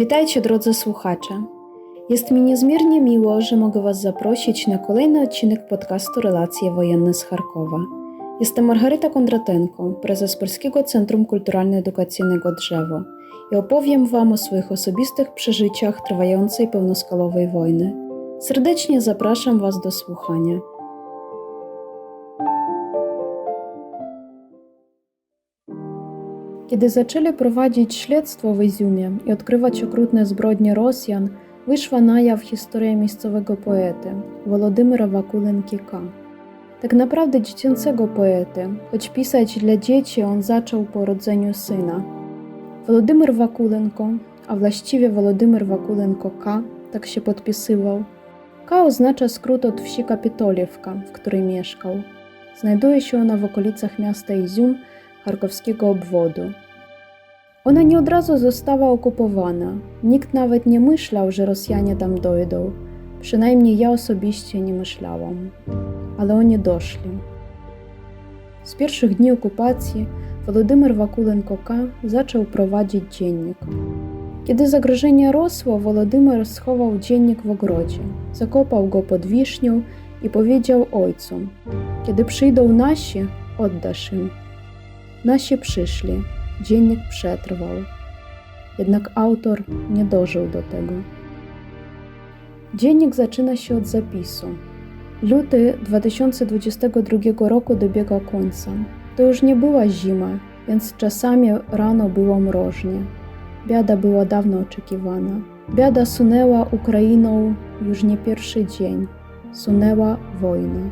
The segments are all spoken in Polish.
Witajcie drodzy słuchacze. Jest mi niezmiernie miło, że mogę Was zaprosić na kolejny odcinek podcastu Relacje Wojenne z Charkowa. Jestem Margaryta Kondratenko, prezes Polskiego Centrum Kulturalno-Edukacyjnego Drzewo i opowiem Wam o swoich osobistych przeżyciach trwającej pełnoskalowej wojny. Serdecznie zapraszam Was do słuchania. Kiedy zaczęli prowadzić śledztwo w Izumie i odkrywać okrutne zbrodnie Rosjan, wyszła na jaw historia miejscowego poety Wolodymyra Wakulenki-K. Tak naprawdę dziecięcego poety, choć pisać dla dzieci on zaczął po urodzeniu syna. Wolodymyr Wakulenko, a właściwie Wolodymyr Wakulenko-K, tak się podpisywał. K oznacza skrót od wsi Kapitoliewka, w której mieszkał. Znajduje się ona w okolicach miasta Izum, charkowskiego obwodu. Ona nie od razu została okupowana. Nikt nawet nie myślał, że Rosjanie tam dojdą. Przynajmniej ja osobiście nie myślałam. Ale oni doszli. Z pierwszych dni okupacji Wolodymyr Wakulenko-K zaczął prowadzić dziennik. Kiedy zagrożenie rosło, Wolodymyr schował dziennik w ogrodzie, zakopał go pod wisznią i powiedział ojcu: Kiedy przyjdą nasi, oddasz im. Nasi przyszli, dziennik przetrwał. Jednak autor nie dożył do tego. Dziennik zaczyna się od zapisu. Luty 2022 roku dobiega końca. To już nie była zima, więc czasami rano było mrożnie. Biada była dawno oczekiwana. Biada sunęła Ukrainą już nie pierwszy dzień. Sunęła wojnę.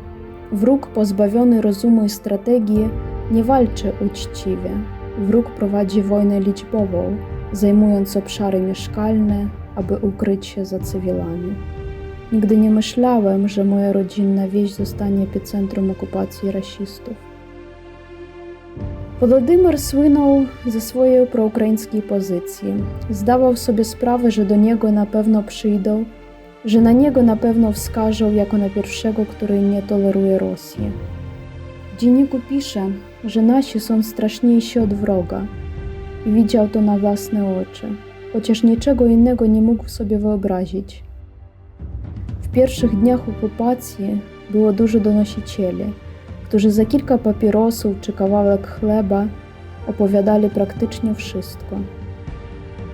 Wróg pozbawiony rozumu i strategii nie walczy uczciwie. Wróg prowadzi wojnę liczbową, zajmując obszary mieszkalne, aby ukryć się za cywilami. Nigdy nie myślałem, że moja rodzinna wieś zostanie epicentrum okupacji rasistów. Wolodymyr słynął ze swojej proukraińskiej pozycji. Zdawał sobie sprawę, że do niego na pewno przyjdą, że na niego na pewno wskażą jako na pierwszego, który nie toleruje Rosji. W dzienniku pisze, że nasi są straszniejsi od wroga i widział to na własne oczy, chociaż niczego innego nie mógł sobie wyobrazić. W pierwszych dniach okupacji było dużo donosicieli, którzy za kilka papierosów czy kawałek chleba opowiadali praktycznie wszystko.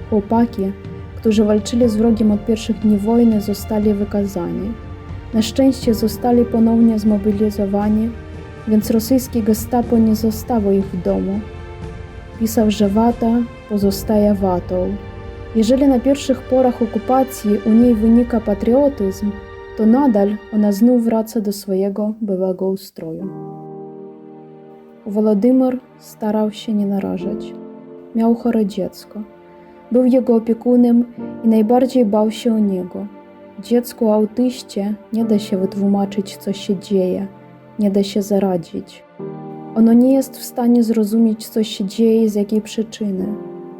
Chłopaki, którzy walczyli z wrogiem od pierwszych dni wojny, zostali wykazani. Na szczęście zostali ponownie zmobilizowani więc rosyjskie gestapo nie zostało ich w domu. Pisał, że wata pozostaje watą. Jeżeli na pierwszych porach okupacji u niej wynika patriotyzm, to nadal ona znów wraca do swojego byłego ustroju. Wolodymyr starał się nie narażać. Miał chore dziecko. Był jego opiekunem i najbardziej bał się o niego. Dziecku autyście nie da się wytłumaczyć, co się dzieje – nie da się zaradzić. Ono nie jest w stanie zrozumieć, co się dzieje i z jakiej przyczyny.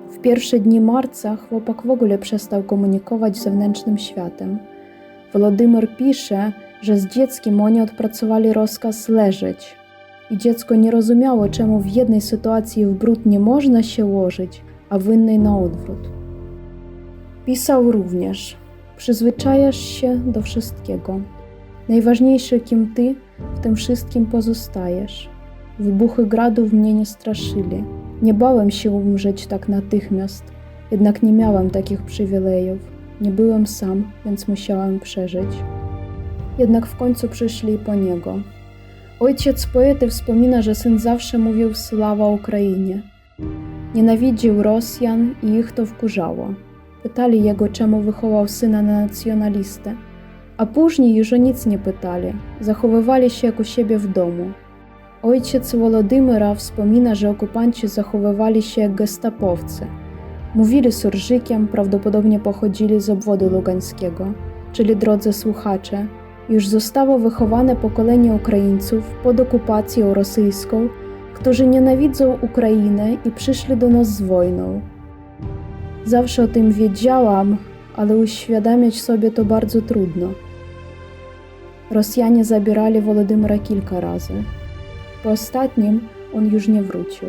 W pierwsze dni marca chłopak w ogóle przestał komunikować z zewnętrznym światem. Wolodymyr pisze, że z dzieckiem oni odpracowali rozkaz leżeć. I dziecko nie rozumiało, czemu w jednej sytuacji w brud nie można się łożyć, a w innej na odwrót. Pisał również: Przyzwyczajasz się do wszystkiego. Najważniejsze, kim ty, w tym wszystkim pozostajesz. Wybuchy gradów mnie nie straszyli. Nie bałem się umrzeć tak natychmiast, jednak nie miałem takich przywilejów. Nie byłem sam, więc musiałem przeżyć. Jednak w końcu przyszli po niego. Ojciec poety wspomina, że syn zawsze mówił sława Ukrainie. Nienawidził Rosjan i ich to wkurzało. Pytali jego, czemu wychował syna na nacjonalistę a później już nic nie pytali, zachowywali się jak u siebie w domu. Ojciec Wolodymyra wspomina, że okupanci zachowywali się jak gestapowcy. Mówili surżykiem, prawdopodobnie pochodzili z obwodu lugańskiego. Czyli drodzy słuchacze, już zostało wychowane pokolenie Ukraińców pod okupacją rosyjską, którzy nienawidzą Ukrainy i przyszli do nas z wojną. Zawsze o tym wiedziałam, ale uświadamiać sobie to bardzo trudno. Rosjanie zabierali Wolodymyra kilka razy. Po ostatnim on już nie wrócił.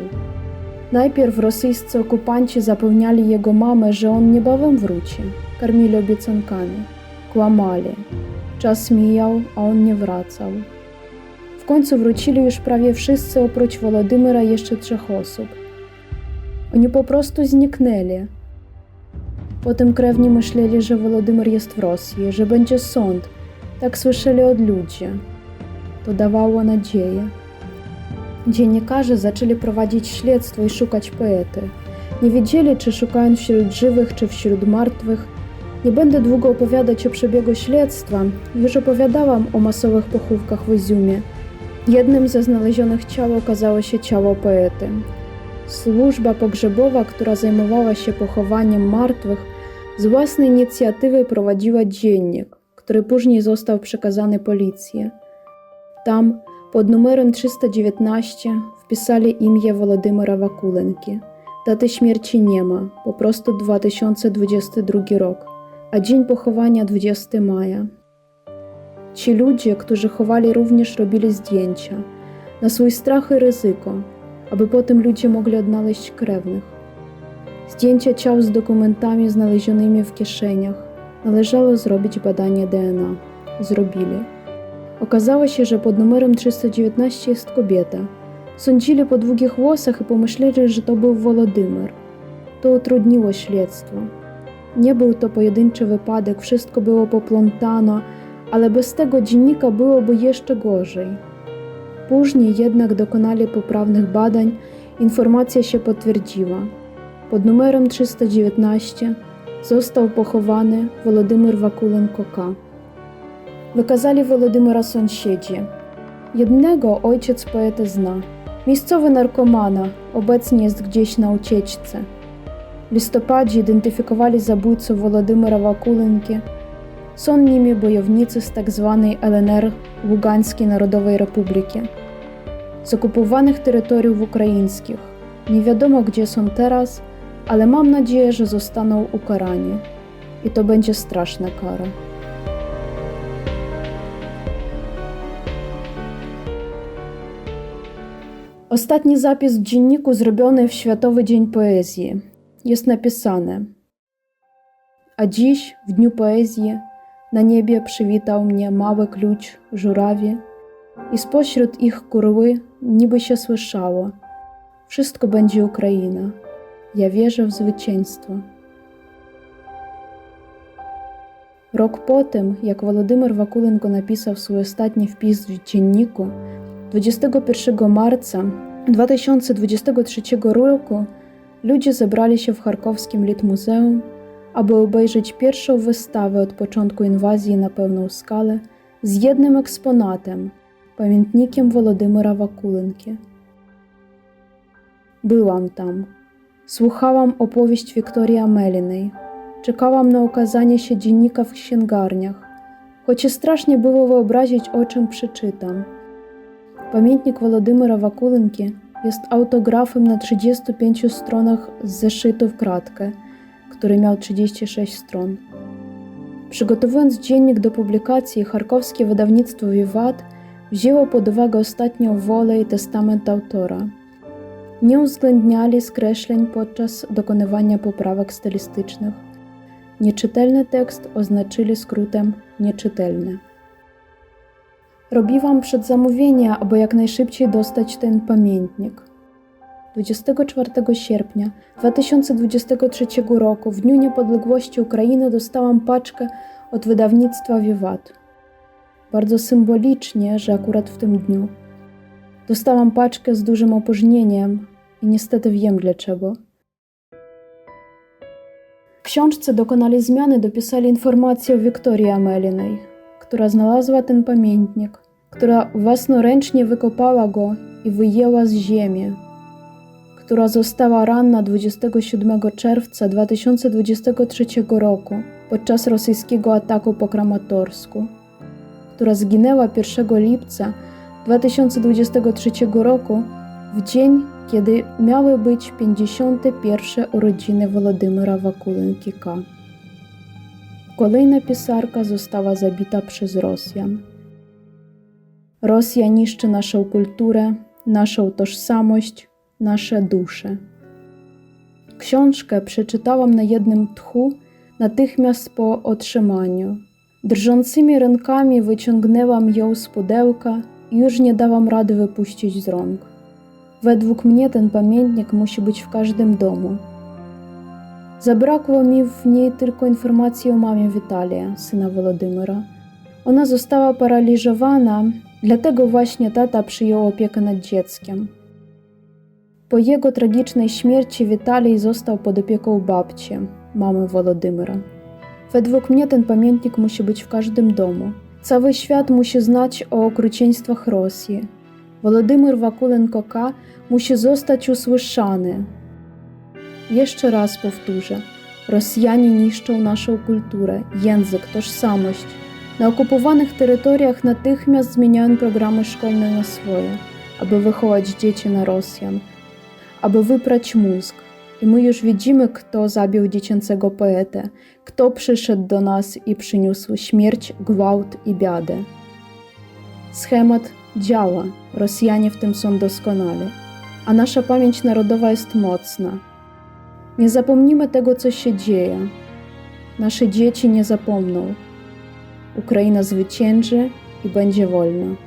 Najpierw rosyjscy okupanci zapewniali jego mamę, że on niebawem wróci. Karmili obiecankami. Kłamali. Czas mijał, a on nie wracał. W końcu wrócili już prawie wszyscy oprócz Wolodymyra jeszcze trzech osób. Oni po prostu zniknęli. Potem krewni myśleli, że Wolodymyr jest w Rosji, że będzie sąd. Tak słyszeli od ludzi. To dawało nadzieję. Dziennikarze zaczęli prowadzić śledztwo i szukać poety. Nie wiedzieli, czy szukają wśród żywych, czy wśród martwych. Nie będę długo opowiadać o przebiegu śledztwa. Już opowiadałam o masowych pochówkach w Izumie. Jednym ze znalezionych ciał okazało się ciało poety. Służba pogrzebowa, która zajmowała się pochowaniem martwych, z własnej inicjatywy prowadziła dziennik, który później został przekazany policji. Tam pod numerem 319 wpisali imię Wolodymyra Wakulenki. Daty śmierci nie ma, po prostu 2022 rok, a dzień pochowania 20 maja. Ci ludzie, którzy chowali, również robili zdjęcia na swój strach i ryzyko, aby potem ludzie mogli odnaleźć krewnych. Zdjęcia ciał z dokumentami znalezionymi w kieszeniach. Należało zrobić badanie DNA. Zrobili. Okazało się, że pod numerem 319 jest kobieta. Sądzili po długich włosach i pomyśleli, że to był Wolodymyr. To utrudniło śledztwo. Nie był to pojedynczy wypadek, wszystko było poplątano, ale bez tego dziennika byłoby jeszcze gorzej. Później jednak dokonali poprawnych badań, informacja się potwierdziła. Pod numerem 319 został pochowany Wolodymyr Wakulenko-K. Wykazali Wolodymyra sąsiedzi. Jednego ojciec poety zna. Miejscowy narkomana, obecnie jest gdzieś na ucieczce. W listopadzie identyfikowali zabójcę Wolodymyra Wakulenki. Są nimi bojownicy z tzw. LNR Ługańskiej Narodowej Republiki. Z okupowanych terytoriów ukraińskich. Nie wiadomo gdzie są teraz, ale mam nadzieję, że zostaną ukarani. I to będzie straszna kara. Ostatni zapis w dzienniku zrobiony w Światowy Dzień Poezji. Jest napisane: A dziś, w Dniu Poezji, na niebie przywitał mnie mały klucz żurawie, i spośród ich kurły niby się słyszało: Wszystko będzie Ukraina. Ja wierzę w zwycięstwo. Po tym, jak Wolodymyr Wakulenko napisał swój ostatni wpis w dzienniku, 21 marca 2023 roku ludzie zebrali się w charkowskim Litmuzeum, aby obejrzeć pierwszą wystawę od początku inwazji na pełną skalę z jednym eksponatem pamiętnikiem Wolodymyra Wakulenki. Byłam tam. Słuchałam opowieść Wiktorii Amelinej. Czekałam na okazanie się dziennika w księgarniach, choć strasznie było wyobrazić, o czym przeczytam. Pamiętnik Wolodymyra Wakulenki jest autografem na 35 stronach z zeszytu w kratkę, który miał 36 stron. Przygotowując dziennik do publikacji, charkowskie wydawnictwo Wiwat wzięło pod uwagę ostatnią wolę i testament autora. Nie uwzględniali skreśleń podczas dokonywania poprawek stylistycznych. Nieczytelny tekst oznaczyli skrótem nieczytelny. Robiłam przedzamówienia, aby jak najszybciej dostać ten pamiętnik. 24 sierpnia 2023 roku, w Dniu Niepodległości Ukrainy, dostałam paczkę od wydawnictwa Wiwat. Bardzo symbolicznie, że akurat w tym dniu. Dostałam paczkę z dużym opóźnieniem i niestety wiem dlaczego. W książce dokonali zmiany, dopisali informację o Wiktorii Amelinej, która znalazła ten pamiętnik, która własnoręcznie wykopała go i wyjęła z ziemi, która została ranna 27 czerwca 2023 roku podczas rosyjskiego ataku po Kramatorsku, która zginęła 1 lipca 2023 roku w dzień, kiedy miały być 51 urodziny Wolodymyra Wakulenki-K. Kolejna pisarka została zabita przez Rosjan. Rosja niszczy naszą kulturę, naszą tożsamość, nasze dusze. Książkę przeczytałam na jednym tchu, natychmiast po otrzymaniu. Drżącymi rękami wyciągnęłam ją z pudełka już nie dałam rady wypuścić z rąk. Według mnie ten pamiętnik musi być w każdym domu. Zabrakło mi w niej tylko informacji o mamie Witalia, syna Wolodymyra. Ona została paraliżowana, dlatego właśnie tata przyjął opiekę nad dzieckiem. Po jego tragicznej śmierci Witalij został pod opieką babci, mamy Wolodymyra. Według mnie ten pamiętnik musi być w każdym domu. Cały świat musi znać o okrucieństwach Rosji. Wolodymyr Wakulenko-K musi zostać usłyszany. Jeszcze raz powtórzę. Rosjanie niszczą naszą kulturę, język, tożsamość. Na okupowanych terytoriach natychmiast zmieniają programy szkolne na swoje, aby wychować dzieci na Rosjan, aby wyprać mózg. I my już widzimy, kto zabił dziecięcego poetę, kto przyszedł do nas i przyniósł śmierć, gwałt i biadę. Schemat działa, Rosjanie w tym są doskonali, a nasza pamięć narodowa jest mocna. Nie zapomnimy tego, co się dzieje. Nasze dzieci nie zapomną. Ukraina zwycięży i będzie wolna.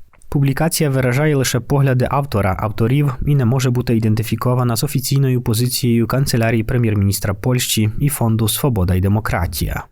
Публікація виражає лише погляди автора, авторів і не може бути ідентифікована з офіційною позицією канцелярії прем'єр-міністра Польщі і фонду Свобода і демократія.